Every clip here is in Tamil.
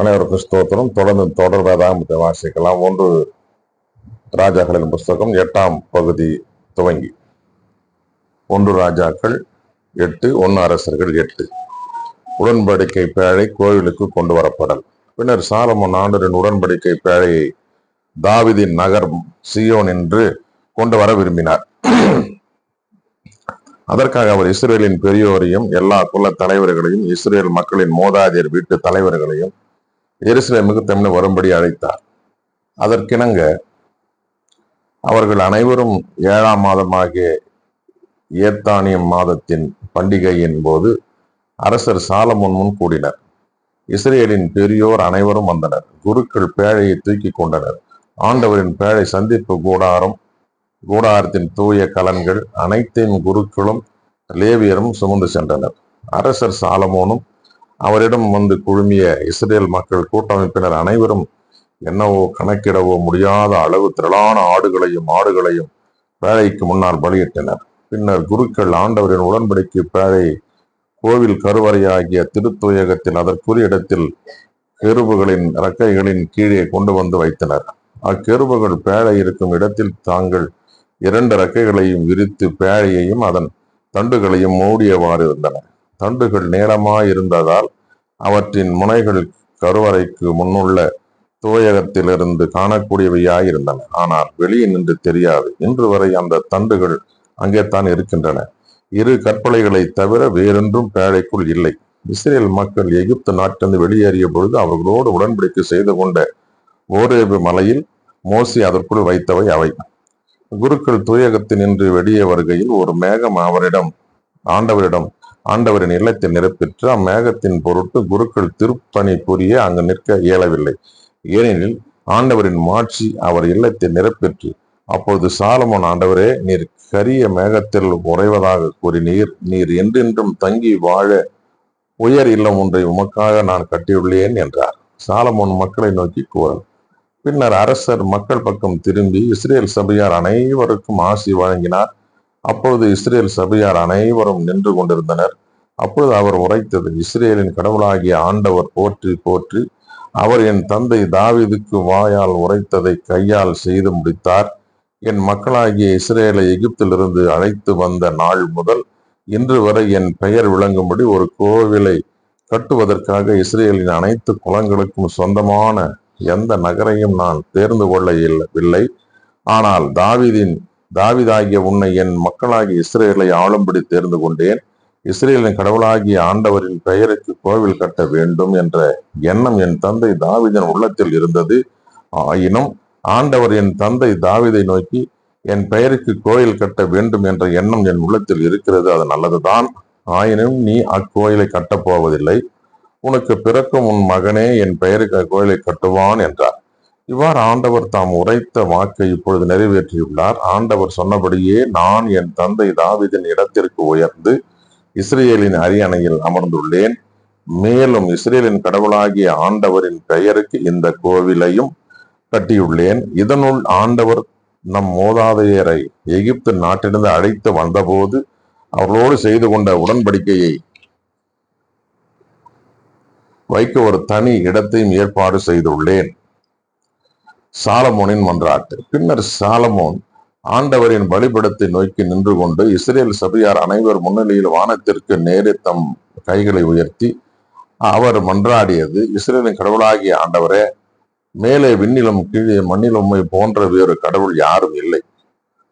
அனைவருக்கும் ஸ்தோத்திரம். தொடர்ந்து தொடர் வேதாகமத்தை வாசிக்கலாம். ஒன்று ராஜாக்களின் புஸ்தகம் எட்டாம் பகுதி துவங்கி. ஒன்று ராஜாக்கள் எட்டு ஒன்று அரசர்கள் எட்டு. உடன்படிக்கை பேழை கோவிலுக்கு கொண்டு வரப்படல். பின்னர் சாலமன் ஆண்டரின் உடன்படிக்கை பேழையை தாவிதின் நகர் சியோன் என்று கொண்டு வர விரும்பினார். அதற்காக அவர் இஸ்ரேலின் பெரியோரையும் எல்லா குல தலைவர்களையும் இஸ்ரேல் மக்களின் மோதாதியர் வீட்டு தலைவர்களையும் எருசலேமுக்கு தமிழ் வரும்படி அழைத்தார். அதற்கிணங்க அவர்கள் அனைவரும் ஏழாம் மாதமாகிய ஏத்தானியம் மாதத்தின் பண்டிகையின் போது அரசர் சாலமுன் முன் கூடினர். இஸ்ரேலின் பெரியோர் அனைவரும் வந்தனர். குருக்கள் பேழையை தூக்கி கொண்டனர். ஆண்டவரின் பேழை சந்திப்பு கூடாரம் கூடாரத்தின் தூய கலன்கள் அனைத்தையும் குருக்களும் லேவியரும் சுமந்து சென்றனர். அரசர் சாலமோனும் அவரிடம் வந்து குழுமிய இஸ்ரேல் மக்கள் கூட்டமைப்பினர் அனைவரும் என்னவோ கணக்கிடவோ முடியாத அளவு திரளான ஆடுகளையும் ஆடுகளையும் பேழைக்கு முன்னால் பலியிட்டனர். பின்னர் குருக்கள் ஆண்டவரின் உடன்படிக்கை பேழை கோவில் கருவறையாகிய திருத்துயகத்தில் அதற்குரிய இடத்தில் கெருபுகளின் இறக்கைகளின் கீழே கொண்டு வந்து வைத்தனர். அக்கெருபுகள் பேழை இருக்கும் இடத்தில் தாங்கள் இரண்டு இறக்கைகளையும் விரித்து பேழையையும் அதன் தண்டுகளையும் மூடியவாறு இருந்தன. தண்டுகள் நீளமாயிருந்ததால் அவற்றின் முனைகள் கருவறைக்கு முன்னுள்ள தூயகத்திலிருந்து காணக்கூடியவையாயிருந்தன. ஆனால் வெளியே நின்று தெரியாது. இன்று வரை அந்த தண்டுகள் அங்கே தான் இருக்கின்றன. இரு கற்பலைகளை தவிர வேறென்றும் பேழைக்குள் இல்லை. இஸ்ரேல் மக்கள் எகிப்து நாட்டிலிருந்து வெளியேறிய பொழுது அவர்களோடு உடன்படிக்கை செய்து கொண்ட ஓரேபு மலையில் மோசி அதற்குள் வைத்தவை அவை. குருக்கள் தூயகத்தில் நின்று வெளியே வருகையில் ஒரு மேகம் அவரிடம் ஆண்டவரிடம் ஆண்டவரின் இல்லத்தை நிரப்பிற்று அம்மேகத்தின் பொருட்டு குருக்கள் திருப்பணி புரிய அங்கு நிற்க இயலவில்லை. ஏனெனில் ஆண்டவரின் மாட்சி அவர் இல்லத்தை நிரப்பிற்று அப்பொழுது சாலமோன் ஆண்டவரே நீர் கரிய மேகத்தில் உறைவதாக கூறினீர். நீர் என்றென்றும் தங்கி வாழ உயர் இல்லம் ஒன்றை உமக்காக நான் கட்டியுள்ளேன் என்றார். சாலமோன் மக்களை நோக்கி கூறல் பின்னர் அரசர் மக்கள் பக்கம் திரும்பி இஸ்ரேல் சபையார் அனைவருக்கும் ஆசி வழங்கினார். அப்பொழுது இஸ்ரேல் சபையார் அனைவரும் நின்று கொண்டிருந்தனர். அப்பொழுது அவர் உரைத்தது இஸ்ரேலின் கடவுளாகிய ஆண்டவர் போற்றி போற்றி அவர் என் தந்தை தாவிதுக்கு வாயால் உரைத்ததை கையால் செய்து முடித்தார். என் மக்களாகிய இஸ்ரேலை எகிப்திலிருந்து அழைத்து வந்த நாள் முதல் இன்று வரை என் பெயர் விளங்கும்படி ஒரு கோவிலை கட்டுவதற்காக இஸ்ரேலின் அனைத்து குலங்களுக்கும் சொந்தமான எந்த நகரையும் நான் தேர்ந்து கொள்ள இல்லை ஆனால் தாவிதின் தாவிதாகிய உன்னை என் மக்களாகிய இஸ்ரேலை ஆளும்படி தேர்ந்து கொண்டேன். இஸ்ரேலின் கடவுளாகிய ஆண்டவரின் பெயருக்கு கோவில் கட்ட வேண்டும் என்ற எண்ணம் என் தந்தை தாவிதன் உள்ளத்தில் இருந்தது. ஆயினும் ஆண்டவர் என் தந்தை தாவிதை நோக்கி என் பெயருக்கு கோயில் கட்ட வேண்டும் என்ற எண்ணம் என் உள்ளத்தில் இருக்கிறது அது நல்லதுதான். ஆயினும் நீ அக்கோயிலை கட்டப்போவதில்லை உனக்கு பிறக்கும் உன் மகனே என் பெயருக்கு அக்கோயிலை கட்டுவான் என்றார். இவ்வாறு ஆண்டவர் தாம் உரைத்த வாக்கை இப்பொழுது நிறைவேற்றியுள்ளார். ஆண்டவர் சொன்னபடியே நான் என் தந்தை தாவிதின் இடத்திற்கு உயர்ந்து இஸ்ரேலின் அரியணையில் அமர்ந்துள்ளேன். மேலும் இஸ்ரேலின் கடவுளாகிய ஆண்டவரின் பெயருக்கு இந்த கோவிலையும் கட்டியுள்ளேன். இதனுள் ஆண்டவர் நம் மோதாதையரை எகிப்து நாட்டிலிருந்து அழைத்து வந்தபோது அவர்களோடு செய்து கொண்ட உடன்படிக்கையை வைக்க ஒரு தனி இடத்தையும் ஏற்பாடு செய்துள்ளேன். சாலமோனின் மன்றாட்டு. பின்னர் சாலமோன் ஆண்டவரின் வழிபடத்தை நோக்கி நின்று கொண்டு இஸ்ரேல் சபையார் அனைவர் முன்னிலையில் வானத்திற்கு நேரே தம் கைகளை உயர்த்தி அவர் மன்றாடியது இஸ்ரேலின் கடவுளாகிய ஆண்டவரே மேலே விண்ணிலும் கீழே மண்ணிலும்மை போன்ற வேறு கடவுள் யாரும் இல்லை.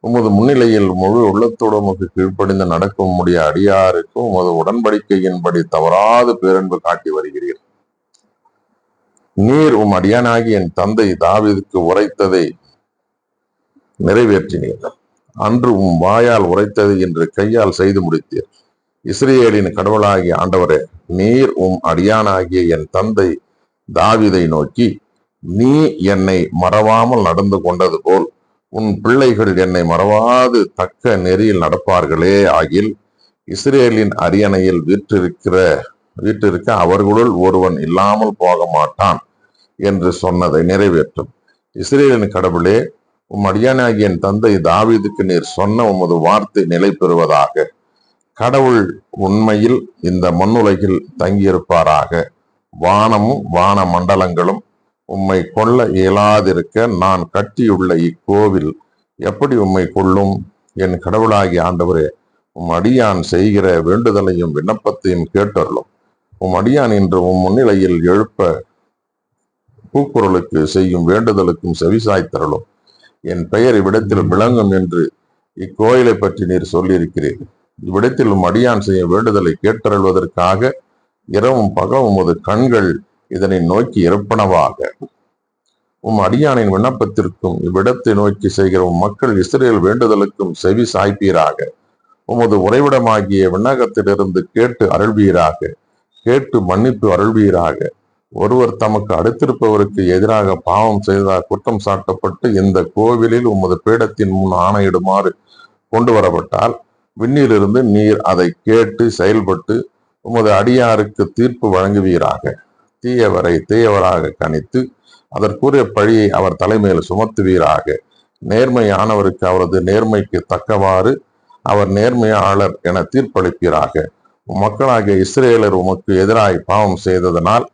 உமது முன்னிலையில் முழு உள்ளத்தோடு உமக்கு கீழ்ப்படிந்து நடக்கும் முடிய அடியாருக்கும் உமது உடன்படிக்கையின்படி தவறாது பேரன்பு காட்டி வருகிறீர். நீர் உம் அடியானாகி என் தந்தை தாவிதுக்கு உரைத்ததை நிறைவேற்றினீர். அன்று உம் வாயால் உரைத்ததை என்று கையால் செய்து முடித்தீர். இஸ்ரேலின் கடவுளாகிய ஆண்டவரே நீர் உம் அடியானாகிய என் தந்தை தாவிதை நோக்கி நீ என்னை மறவாமல் நடந்து கொண்டது போல் உன் பிள்ளைகள் என்னை மறவாது தக்க நெறியில் நடப்பார்களே ஆகில் இஸ்ரேலின் அரியணையில் வீற்றிருக்கிற வீட்டிற்க அவர்களுள் ஒருவன் இல்லாமல் போக மாட்டான் என்று சொன்னதை நிறைவேற்றும். இஸ்ரேலின் கடவுளே உம் அடியானாகிய என் தந்தை தாவீதுக்கு நீர் சொன்ன உமது வார்த்தை நிலை பெறுவதாக. கடவுள் உண்மையில் இந்த மண்ணுலகில் தங்கியிருப்பாராக. வானமும் வான மண்டலங்களும் உம்மை கொள்ள இயலாதிருக்க நான் கட்டியுள்ள இக்கோவில் எப்படி உம்மை கொள்ளும் என் கடவுளாகிய ஆண்டவரே உம் அடியான் செய்கிற வேண்டுதலையும் விண்ணப்பத்தையும் கேட்டருளும். உம் அடியான் என்று உம் முன்னிலையில் எழுப்ப பூக்குரலுக்கு செய்யும் வேண்டுதலுக்கும் செவிசாய்த்தரலும் என் பெயர் இவ்விடத்தில் விளங்கும் என்று இக்கோயிலை பற்றி நீர் சொல்லியிருக்கிறீர். இவ்விடத்தில் உம் அடியான் செய்யும் வேண்டுதலை கேட்டருள்வதற்காக இரவும் பகலும் உமது கண்கள் இதனை நோக்கி இருப்பனவாக. உம் அடியானின் விண்ணப்பத்திற்கும் இவ்விடத்தை நோக்கி செய்கிற உம் மக்கள் இஸ்ரேல் வேண்டுதலுக்கும் செவி சாய்ப்பீராக உமது உறைவிடமாகிய விண்ணகத்திலிருந்து கேட்டு அருள்வீராக. கேட்டு மன்னிப்பு அருள்வீராக. ஒருவர் தமக்கு அடுத்திருப்பவருக்கு எதிராக பாவம் செய்ததாக குற்றம் சாட்டப்பட்டு இந்த கோவிலில் உமது பீடத்தின் முன் ஆணையிடுமாறு கொண்டு வரப்பட்டால் விண்ணிலிருந்து நீர் அதை கேட்டு செயல்பட்டு உமது அடியாருக்கு தீர்ப்பு வழங்குவீராக. தீயவரை தீயவராக கணித்து அதற்குரிய பழியை அவர் தலைமையில் சுமத்துவீராக. நேர்மையானவருக்கு அவரது நேர்மைக்கு தக்கவாறு அவர் நேர்மையாளர் என தீர்ப்பளிப்பீராக. மக்களாகிய இஸ்ரேலர் உமக்கு எதிராய் பாவம் செய்ததனால்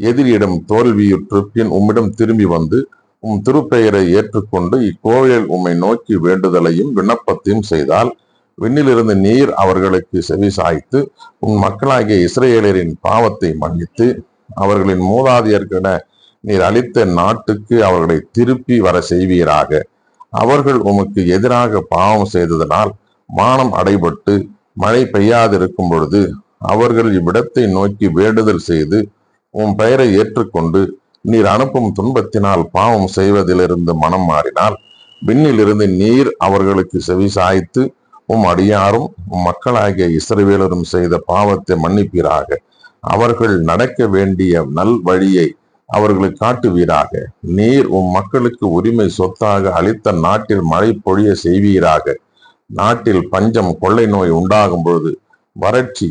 எதிரியிடம் தோல்வியுற்று பின் உம்மிடம் திரும்பி வந்து உம் திருப்பெயரை ஏற்றுக்கொண்டு இக்கோவிலில் உம்மை நோக்கி வேண்டுதலையும் விண்ணப்பத்தையும் செய்தால் விண்ணிலிருந்து நீர் அவர்களுக்கு செவிசாய்த்து உன் மக்களாகிய இஸ்ரேலரின் பாவத்தை மன்னித்து அவர்களின் மூதாதையர்கென நீர் அளித்த நாட்டுக்கு அவர்களை திருப்பி வர செய்வீராக. அவர்கள் உமக்கு எதிராக பாவம் செய்ததனால் மானம் அடைபட்டு மழை பெய்யாதிருக்கும் பொழுது அவர்கள் இவ்விடத்தை நோக்கி வேண்டுதல் செய்து உன் பெயரை ஏற்றுக்கொண்டு நீர் அனுப்பும் துன்பத்தினால் பாவம் செய்வதிலிருந்து மனம் மாறினால் விண்ணிலிருந்து நீர் அவர்களுக்கு செவி சாய்த்து உம் அடியாரும் உம் மக்களாகிய இஸ்ரவேலரும் செய்த பாவத்தை மன்னிப்பீராக. அவர்கள் நடக்க வேண்டிய நல் வழியை அவர்களுக்கு காட்டுவீராக. நீர் உம் மக்களுக்கு உரிமை சொத்தாக அளித்த நாட்டில் மழை பொழிய செய்வீராக. நாட்டில் பஞ்சம் கொள்ளை நோய் உண்டாகும் பொழுது வறட்சி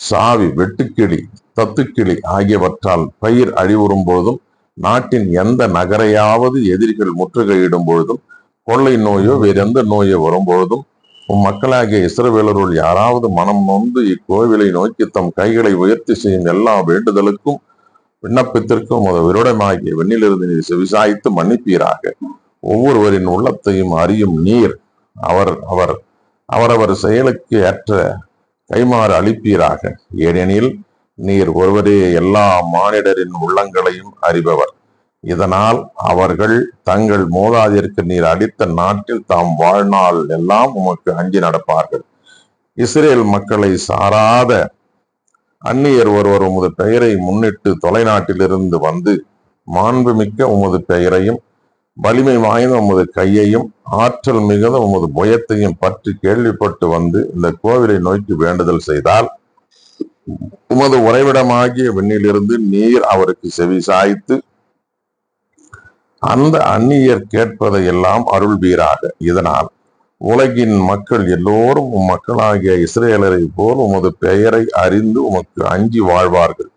சாவி வெட்டுக்கிளி தத்துக்கிளி ஆகியவற்றால் பயிர் அழிவுறும் பொழுதும் நாட்டின் எந்த நகரையாவது எதிரிகள் முற்றுகையிடும் பொழுதும் கொள்ளை நோயோ வேறெந்த நோயோ வரும்பொழுதும் உம் மக்களாகிய இஸ்ரவேலருள் யாராவது மனம் நொந்து இக்கோவிலை நோக்கி தம் கைகளை உயர்த்தி செய்யும் எல்லா வேண்டுதலுக்கும் விண்ணப்பத்திற்கும் அது விருடமாகிய வெண்ணிலிருந்து நீர் செவிசாய்த்து மன்னிப்பீராக. ஒவ்வொருவரின் உள்ளத்தையும் அறியும் நீர் அவர் அவர் அவரவர் செயலுக்கு ஏற்ற கைமாறு அளிப்பீராக. ஏனெனில் நீர் ஒருவரே எல்லா மானிடரின் உள்ளங்களையும் அறிபவர். இதனால் அவர்கள் தங்கள் மூதாதிற்கு நீர் அளித்த நாட்டில் தாம் வாழ்நாள் எல்லாம் உமக்கு அஞ்சி நடப்பார்கள். இஸ்ரேல் மக்களை சாராத அந்நியர் ஒருவர் உமது பெயரை முன்னிட்டு தொலைநாட்டிலிருந்து வந்து மாண்புமிக்க உமது பெயரையும் வலிமை வாய்ந்த உமது கையையும் ஆற்றல் மிகுந்த உமது புயத்தையும் பற்றி கேள்விப்பட்டு வந்து இந்த கோவிலை நோக்கி வேண்டுதல் செய்தால் உமது உறைவிடமாகிய விண்ணிலிருந்து நீர் அவருக்கு செவி சாய்த்து அந்த அந்நியர் கேட்பதை எல்லாம் அருள்வீராக. இதனால் உலகின் மக்கள் எல்லோரும் உம் மக்களாகிய இஸ்ரேலரை போல் உமது பெயரை அறிந்து உமக்கு அஞ்சி வாழ்வார்கள்.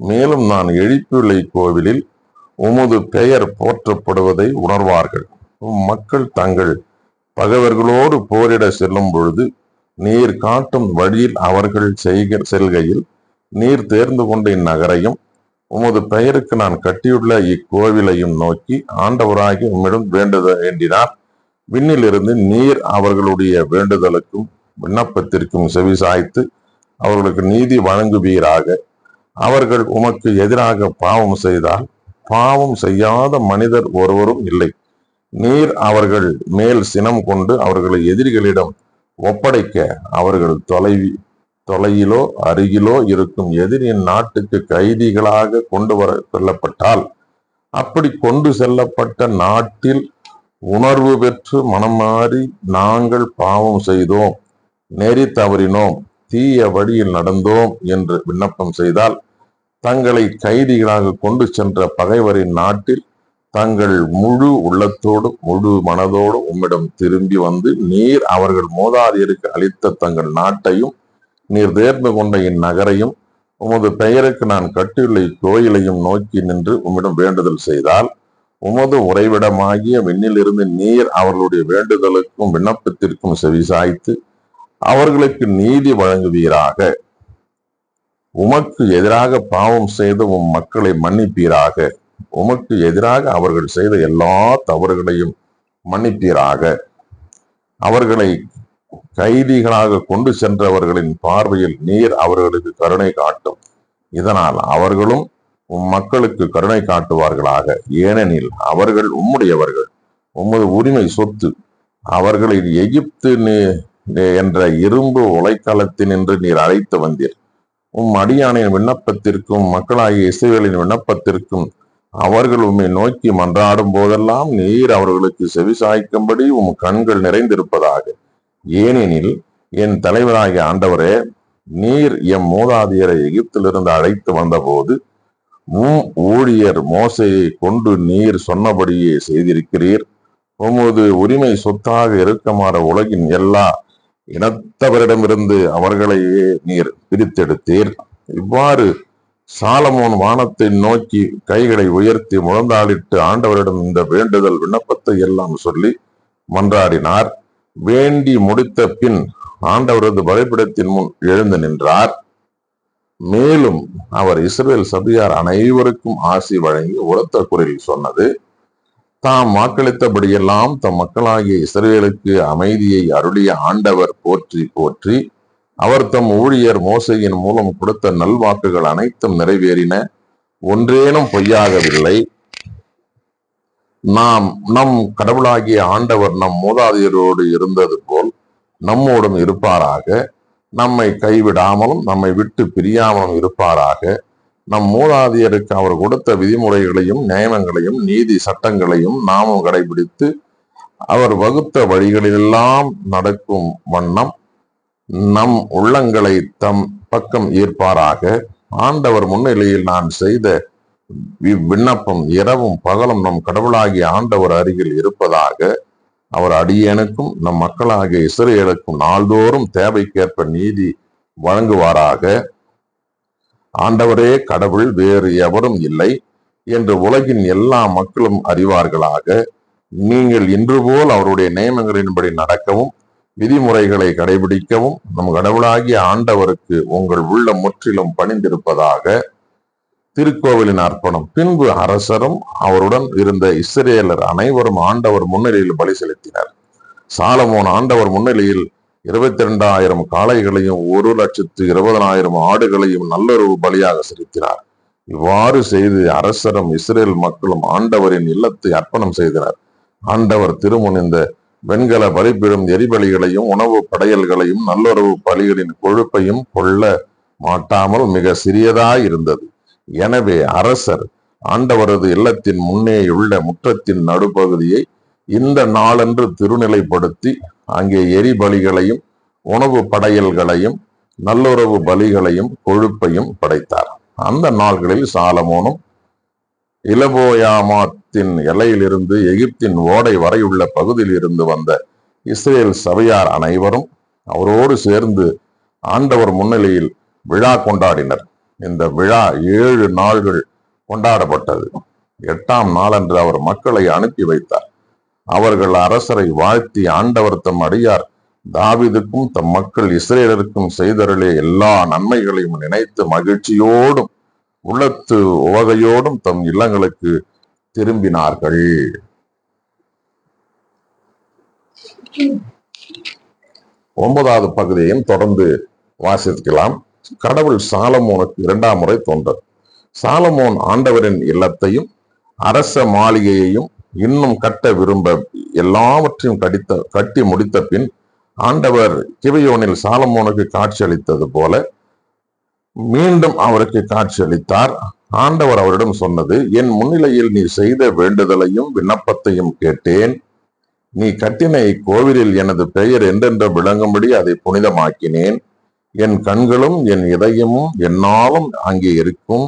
மேலும் நான் எழுப்பியுள்ள கோவிலில் உமது பெயர் போற்றப்படுவதை உணர்வார்கள். உம் மக்கள் தங்கள் பகைவர்களோடு போரிட செல்லும் பொழுது நீர் காட்டும் வழியில் அவர்கள் செய்க செல்கையில் நீர் தேர்ந்து கொண்ட இந்நகரையும் உமது பெயருக்கு நான் கட்டியுள்ள இக்கோவிலையும் நோக்கி ஆண்டவராகி உம்மிடம் வேண்டுத வேண்டினார். விண்ணிலிருந்து நீர் அவர்களுடைய வேண்டுதலுக்கும் விண்ணப்பத்திற்கும் செவிசாய்த்து அவர்களுக்கு நீதி வழங்குவீராக. அவர்கள் உமக்கு எதிராக பாவம் செய்தால் பாவம் செய்யாத மனிதர் ஒருவரும் இல்லை. நீர் அவர்கள் மேல் சினம் கொண்டு அவர்களை எதிரிகளிடம் ஒப்படைக்க அவர்கள் தொலைவி தொலையிலோ அருகிலோ இருக்கும் எதிரியின் நாட்டுக்கு கைதிகளாக கொண்டு வர செல்லப்பட்டால் அப்படி கொண்டு செல்லப்பட்ட நாட்டில் உணர்வு பெற்று மனம் மாறி நாங்கள் பாவம் செய்தோம் நெறி தவறினோம் தீய வழியில் நடந்தோம் என்று விண்ணப்பம் செய்தால் தங்களை கைதிகளாக கொண்டு சென்ற பகைவரின் நாட்டில் தங்கள் முழு உள்ளத்தோடு முழு மனதோடு உம்மிடம் திரும்பி வந்து நீர் அவர்கள் மோதாதியருக்கு அளித்த தங்கள் நாட்டையும் நீர் தேர்ந்து கொண்ட இந்நகரையும் உமது பெயருக்கு நான் கட்டியுள்ள இக்கோயிலையும் நோக்கி நின்று உம்மிடம் வேண்டுதல் செய்தால் உமது உறைவிடமாகிய விண்ணிலிருந்து நீர் அவர்களுடைய வேண்டுதலுக்கும் விண்ணப்பத்திற்கும் செவிசாய்த்து அவர்களுக்கு நீதி வழங்குவீராக. உமக்கு எதிராக பாவம் செய்த உம் மக்களை மன்னிப்பீராக. உமக்கு எதிராக அவர்கள் செய்த எல்லா தவறுகளையும் மன்னிப்பீராக. அவர்களை கைதிகளாக கொண்டு சென்றவர்களின் பார்வையில் நீர் அவர்களுக்கு கருணை காட்டும். இதனால் அவர்களும் உம் மக்களுக்கு கருணை காட்டுவார்களாக. ஏனெனில் அவர்கள் உம்முடையவர்கள். உமது உரிமை சொத்து. அவர்களை எகிப்து என்ற இரும்பு உலைக்களத்தினின்று நீர் அழைத்து வந்தீர். உம் அடியானின் விண்ணப்பத்திற்கும் மக்களாகிய இசைகளின் விண்ணப்பத்திற்கும் அவர்கள் உம்மை நோக்கி மன்றாடும் போதெல்லாம் நீர் அவர்களுக்கு செவிசாய்க்கும்படி உம் கண்கள் நிறைந்திருப்பதாக. ஏனெனில் என் தலைவராகிய ஆண்டவரே நீர் எம் மூதாதையரை எகிப்திலிருந்து அழைத்து வந்தபோது உம் ஊழியர் மோசையை கொண்டு நீர் சொன்னபடியே செய்திருக்கிறீர். உமது உரிமை சொத்தாக இருக்கமாற உலகின் எல்லா இனத்தவரிடமிருந்து அவர்களையே நீர் பிரித்தெடுத்தீர். இவ்வாறு சாலமோன் வானத்தை நோக்கி கைகளை உயர்த்தி முழந்தாளிட்டு ஆண்டவரிடம் இந்த வேண்டுதல் விண்ணப்பத்தை எல்லாம் சொல்லி மன்றாடினார். வேண்டி முடித்த பின் ஆண்டவரது வரைபடத்தின் முன் எழுந்து நின்றார். மேலும் அவர் இஸ்ரேல் சபையார் அனைவருக்கும் ஆசி வழங்கி உரத்த குரலில் சொன்னது தாம் வாக்களித்தபடியெல்லாம் தம் மக்களாகிய இஸ்ரேலுக்கு அமைதியை அருளிய ஆண்டவர் போற்றி போற்றி அவர் தம் ஊழியர் மோசையின் மூலம் கொடுத்த நல்வாக்குகள் அனைத்தும் நிறைவேறின. ஒன்றேனும் பொய்யாகவில்லை. நாம் நம் கடவுளாகிய ஆண்டவர் நம் மூதாதையரோடு இருந்தது போல் நம்மோடும் இருப்பாராக. நம்மை கைவிடாமலும் நம்மை விட்டு பிரியாமலும் இருப்பாராக. நம் மூதாதையருக்கு அவர் கொடுத்த விதிமுறைகளையும் நியமங்களையும் நீதி சட்டங்களையும் நாமும் கடைபிடித்து அவர் வகுத்த வழிகளிலெல்லாம் நடக்கும் வண்ணம் நம் உள்ளங்களை தம் பக்கம் ஈர்ப்பாராக. ஆண்டவர் முன்னிலையில் நான் செய்த வி- விண்ணப்பம் இரவும் பகலும் நம் கடவுளாகிய ஆண்டவர் அருகில் இருப்பதாக அவர் அடியேனுக்கும் நம் மக்களாகிய இஸ்ரேலுக்கும் நாள்தோறும் தேவைக்கேற்ப நீதி வழங்குவாராக. ஆண்டவரே கடவுள் வேறு எவரும் இல்லை என்று உலகின் எல்லா மக்களும் அறிவார்களாக. நீங்கள் இன்று போல் அவருடைய நியமங்களின்படி நடக்கவும் விதிமுறைகளை கடைபிடிக்கவும் நம் கடவுளாகிய ஆண்டவருக்கு உங்கள் உள்ள முற்றிலும் பணிந்திருப்பதாக திருக்கோவிலின் அர்ப்பணம். பின்பு அரசரும் அவருடன் இருந்த இஸ்ரேலர் அனைவரும் ஆண்டவர் முன்னிலையில் பலி செலுத்தினர். சாலமோன் ஆண்டவர் முன்னிலையில் இருபத்தி இரண்டாயிரம் காளைகளையும் ஒரு லட்சத்து இருபதனாயிரம் ஆடுகளையும் நல்லொரு பலியாக செலுத்தினார். இவ்வாறு செய்து அரசரும் இஸ்ரேல் மக்களும் ஆண்டவரின் இல்லத்தை அர்ப்பணம் செய்தனர். ஆண்டவர் திருமுனிந்த வெண்கல பலிபீடும் எரிபலிகளையும் உணவு படையல்களையும் நல்லுறவு பலிகளின் கொழுப்பையும் கொள்ள மாட்டாமல் மிக சிறியதாய் இருந்தது எனவே அரசர் ஆண்டவரது இல்லத்தின் முன்னேயுள்ள முற்றத்தின் நடுப்பகுதியை இந்த நாளன்று திருநிலைப்படுத்தி அங்கே எரிபலிகளையும் உணவு படையல்களையும் நல்லுறவு பலிகளையும் கொழுப்பையும் படைத்தார். அந்த நாள்களில் சாலமோனும் இலபோயாமாத்தின் எல்லையிலிருந்து எகிப்தின் ஓடை வரையுள்ள பகுதியில் இருந்து வந்த இஸ்ரேல் சபையார் அனைவரும் அவரோடு சேர்ந்து ஆண்டவர் முன்னிலையில் விழா கொண்டாடினர். இந்த விழா ஏழு நாள்கள் கொண்டாடப்பட்டது. எட்டாம் நாளன்று அவர் மக்களை அனுப்பி வைத்தார். அவர்கள் அரசரை வாழ்த்தி ஆண்டவர் தம் அடியார் தாவிதுக்கும் தம் மக்கள் இஸ்ரேலருக்கும் செய்தருளே எல்லா நன்மைகளையும் நினைத்து மகிழ்ச்சியோடும் உள்ளத்து உவகையோடும் தம் இல்லங்களுக்கு திரும்பினார்கள். ஒன்பதாவது பகுதியையும் தொடர்ந்து வாசிக்கலாம். கடவுள் சாலமோனுக்கு இரண்டாம் முறை தோன்றார் சாலமோன் ஆண்டவரின் இல்லத்தையும் அரச மாளிகையையும் இன்னும் கட்ட விரும்ப எல்லாவற்றையும் கடித்த கட்டி முடித்த பின் ஆண்டவர் கிவையோனில் சாலமோனுக்கு காட்சி அளித்தது போல மீண்டும் அவருக்கு காட்சி அளித்தார் ஆண்டவர் அவரிடம் சொன்னது என் முன்னிலையில் நீ செய்த வேண்டுதலையும் விண்ணப்பத்தையும் கேட்டேன். நீ கட்டின இக்கோவிலில் எனது பெயர் என்றென்று விளங்கும்படி அதை புனிதமாக்கினேன். என் கண்களும் என் இதயமும் என்னாலும் அங்கே இருக்கும்.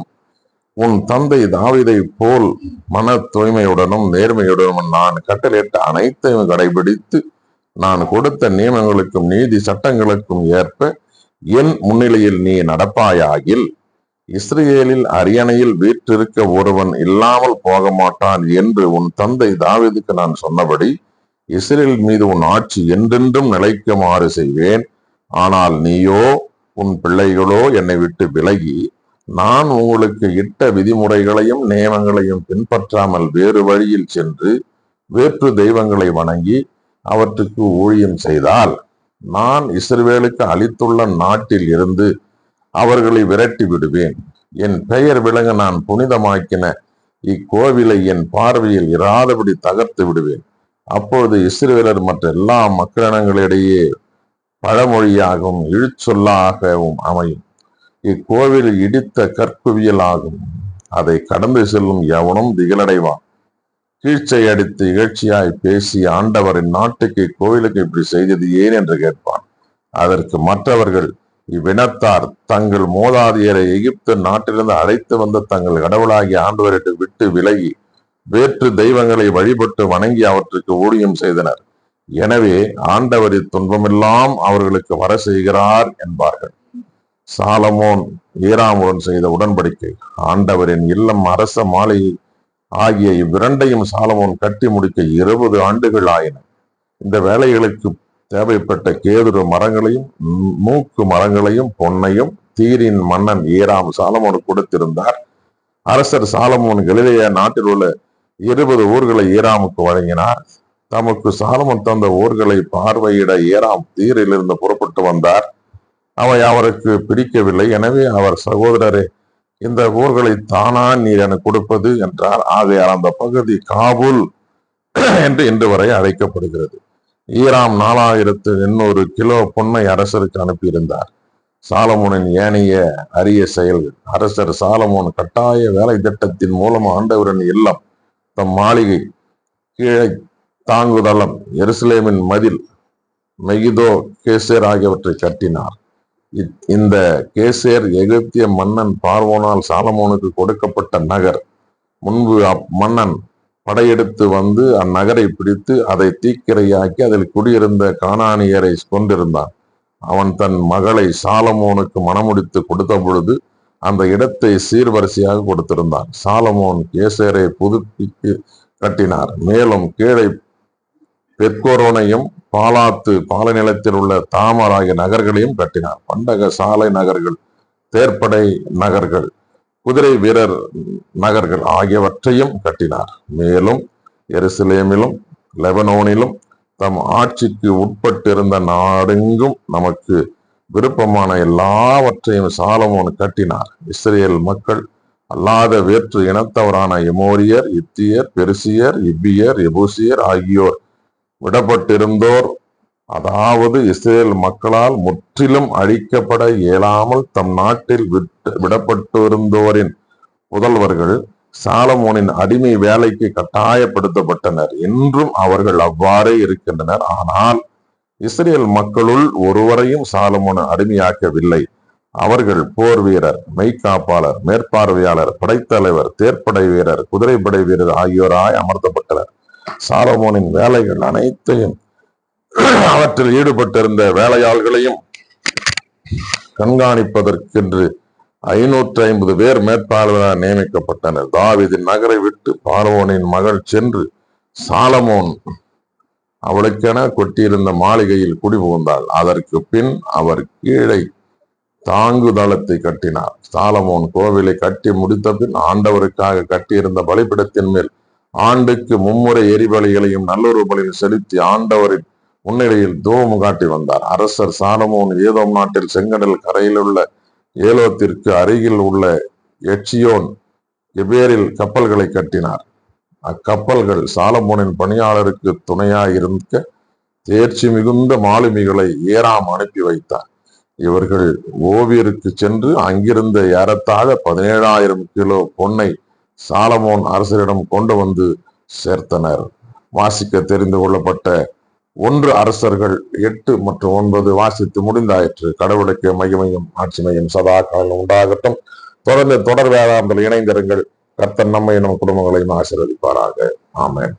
உன் தந்தை தாவிதை போல் மன தூய்மையுடனும் நேர்மையுடனும் நான் கட்டளையிட்ட அனைத்தையும் கடைபிடித்து நான் கொடுத்த நியமங்களுக்கும் நீதி சட்டங்களுக்கும் ஏற்ப என் முன்னிலையில் நீ நடப்பாயாகில் இஸ்ரேலில் அரியணையில் வீற்றிருக்க ஒருவன் இல்லாமல் போக மாட்டான் என்று உன் தந்தை தாவிதுக்கு நான் சொன்னபடி இஸ்ரேல் மீது உன் ஆட்சி என்றென்றும் நிலைக்குமாறு செய்வேன். ஆனால் நீயோ உன் பிள்ளைகளோ என்னை விட்டு விலகி நான் உங்களுக்கு இட்ட விதிமுறைகளையும் நியமங்களையும் பின்பற்றாமல் வேறு வழியில் சென்று வேற்று தெய்வங்களை வணங்கி அவற்றுக்கு ஊழியம் செய்தால் நான் இஸ்ரவேலுக்கு அளித்துள்ள நாட்டில் இருந்து அவர்களை விரட்டி விடுவேன். என் பெயர் விளங்க நான் புனிதமாக்கின இக்கோவிலை என் பார்வையில் இராதபடி தகர்த்து விடுவேன். அப்பொழுது இஸ்ரவேலர் மற்ற எல்லா மக்களினங்களிடையே பழமொழியாகவும் இழுச்சொல்லாகவும் அமையும். இக்கோவில் இடித்த கற்குவியல் ஆகும் அதை கடந்து செல்லும் எவனும் திகழடைவான் கீழ்ச்சை அடித்து இகழ்ச்சியாய் பேசி ஆண்டவரின் நாட்டுக்கு இக்கோவிலுக்கு இப்படி செய்தது ஏன் என்று கேட்பான். அதற்கு மற்றவர்கள் இவ்வினத்தார் தங்கள் மோதாதியரை எகிப்து நாட்டிலிருந்து அழைத்து வந்த தங்கள் கடவுளாகிய ஆண்டவரிட்டு விட்டு விலகி வேற்று தெய்வங்களை வழிபட்டு வணங்கி அவற்றுக்கு ஊழியம் செய்தனர். எனவே ஆண்டவர் துன்பமெல்லாம் அவர்களுக்கு வர செய்கிறார் என்பார்கள். சாலமோன் ஈராமுடன் செய்த உடன்படிக்கை. ஆண்டவரின் இல்லம் அரச மாளிகை ஆகிய இவ்விரண்டையும் சாலமோன் கட்டி முடிக்க இருபது ஆண்டுகள் ஆயின. இந்த வேலைகளுக்கு தேவைப்பட்ட கேதுரு மரங்களையும் மூக்கு மரங்களையும் பொன்னையும் தீரின் மன்னன் ஈராம் சாலமோன் கொடுத்திருந்தார். அரசர் சாலமோன் கலிலேய நாட்டில் உள்ள இருபது ஊர்களை ஈராமுக்கு வழங்கினார். தமக்கு சாலமன் தந்த ஊர்களை பார்வையிட ஈராம் தீரிலிருந்து புறப்பட்டு வந்தார். அவை அவருக்கு பிடிக்கவில்லை. எனவே அவர் சகோதரரே இந்த ஊர்களை தானா நீர் எனக்கு கொடுப்பது என்றார். ஆகையால் அந்த பகுதி காபூல் என்று இன்று வரை அழைக்கப்படுகிறது. ஈராம் நாலாயிரத்து எண்ணூறு கிலோ பொன்னை அரசருக்கு அனுப்பியிருந்தார். சாலமோனின் ஏனைய அரிய செயல்கள். அரசர் சாலமோன் கட்டாய வேலை திட்டத்தின் மூலம் ஆண்டவரின் இல்லம் தம் மாளிகை கீழே தாங்குதளம் எருசலேமின் மதில் மெகிதோ கேசேர் ஆகியவற்றை கட்டினார். இந்த கேசேர் எகிப்திய மன்னன் பார்வோனால் சாலமோனுக்கு கொடுக்கப்பட்ட நகர். முன்பு அம்மன்னன் படையெடுத்து வந்து அந்நகரை பிடித்து அதை தீக்கிரையாக்கி அதில் குடியிருந்த கானானியரை கொண்டிருந்தான் அவன் தன் மகளை சாலமோனுக்கு மணமுடித்து கொடுத்த பொழுது அந்த இடத்தை சீர்வரிசையாக கொடுத்திருந்தான். சாலமோன் கேசேரை புதுப்பித்து கட்டினார். மேலும் கீழே பெற்கோரோனையும் பாலாத்து பாலைநிலத்தில் உள்ள தாமர் ஆகிய நகர்களையும் கட்டினார். பண்டக சாலை நகர்கள் தேர்ப்படை நகர்கள் குதிரை வீரர் நகர்கள் ஆகியவற்றையும் கட்டினார். மேலும் எருசலேமிலும் லெபனோனிலும் தம் ஆட்சிக்கு உட்பட்டிருந்த நாடெங்கும் நமக்கு விருப்பமான எல்லாவற்றையும் சாலமோன் கட்டினார். இஸ்ரேல் மக்கள் அல்லாத வேற்று இனத்தவரான எமோரியர் இத்தியர் பெருசியர் இப்பியர் எபூசியர் ஆகியோர் விடப்பட்டிருந்தோர் அதாவது இஸ்ரேல் மக்களால் முற்றிலும் அழிக்கப்பட இயலாமல் தம் நாட்டில் விட்டு விடப்பட்டிருந்தோரின் புதல்வர்கள் சாலமோனின் அடிமை வேலைக்கு கட்டாயப்படுத்தப்பட்டனர். என்றும் அவர்கள் அவ்வாறே இருக்கின்றனர். ஆனால் இஸ்ரேல் மக்களுள் ஒருவரையும் சாலமோன் அடிமையாக்கவில்லை. அவர்கள் போர் வீரர் மெய்காப்பாளர் மேற்பார்வையாளர் படைத்தலைவர் தேர்ப்படை வீரர் குதிரைப்படை வீரர் ஆகியோராய் அமர்த்தப்பட்டனர். சாலமோனின் வேலைகள் அனைத்தையும் அவற்றில் ஈடுபட்டிருந்த வேலையாள்களையும் கண்காணிப்பதற்கென்று ஐநூற்றி ஐம்பது பேர் மேற்பார்வையாக நியமிக்கப்பட்டனர். தாவிதின் நகரை விட்டு பார்வோனின் மகள் சென்று சாலமோன் அவளுக்கென கொட்டியிருந்த மாளிகையில் குடிபுகுந்தாள். அதற்கு பின் அவர் கீழே தாங்குதளத்தை கட்டினார். சாலமோன் கோவிலை கட்டி முடித்த பின் ஆண்டவருக்காக கட்டியிருந்த பலிபிடத்தின் மேல் ஆண்டுக்கு மும்முறை எரிபலிகளையும் நல்லொரு பலியும் செலுத்தி ஆண்டவரின் முன்னிலையில் தூவம் காட்டி வந்தார். அரசர் சாலமோன் ஏதோம் நாட்டில் செங்கடல் கரையில் உள்ள ஏலோத்திற்கு அருகில் உள்ள எட்சியோன் எபேரில் கப்பல்களை கட்டினார். அக்கப்பல்கள் சாலமோனின் பணியாளருக்கு துணையாக இருக்க தேர்ச்சி மிகுந்த மாலுமிகளை ஏறாம் அனுப்பி வைத்தார். இவர்கள் ஓவியருக்கு சென்று அங்கிருந்த ஏறத்தாழ பதினேழாயிரம் கிலோ பொன்னை சாலமோன் அரசரிடம் கொண்டு வந்து சேர்த்தனர். வாசிக்க தெரிந்து கொள்ளப்பட்ட ஒன்று அரசர்கள் எட்டு மற்றும் ஒன்பது வாசித்து முடிந்தாயிற்று. கடவுளுக்கு மகிமையும் ஆட்சிமையும் சதா காலம் உண்டாகட்டும். தொடர்ந்து தொடர் வேதாந்தல் இணைந்திருங்கள். கர்த்தன் நம்மை நம் குடும்பங்களையும் ஆசீர்வதிப்பாராக. ஆமேன்.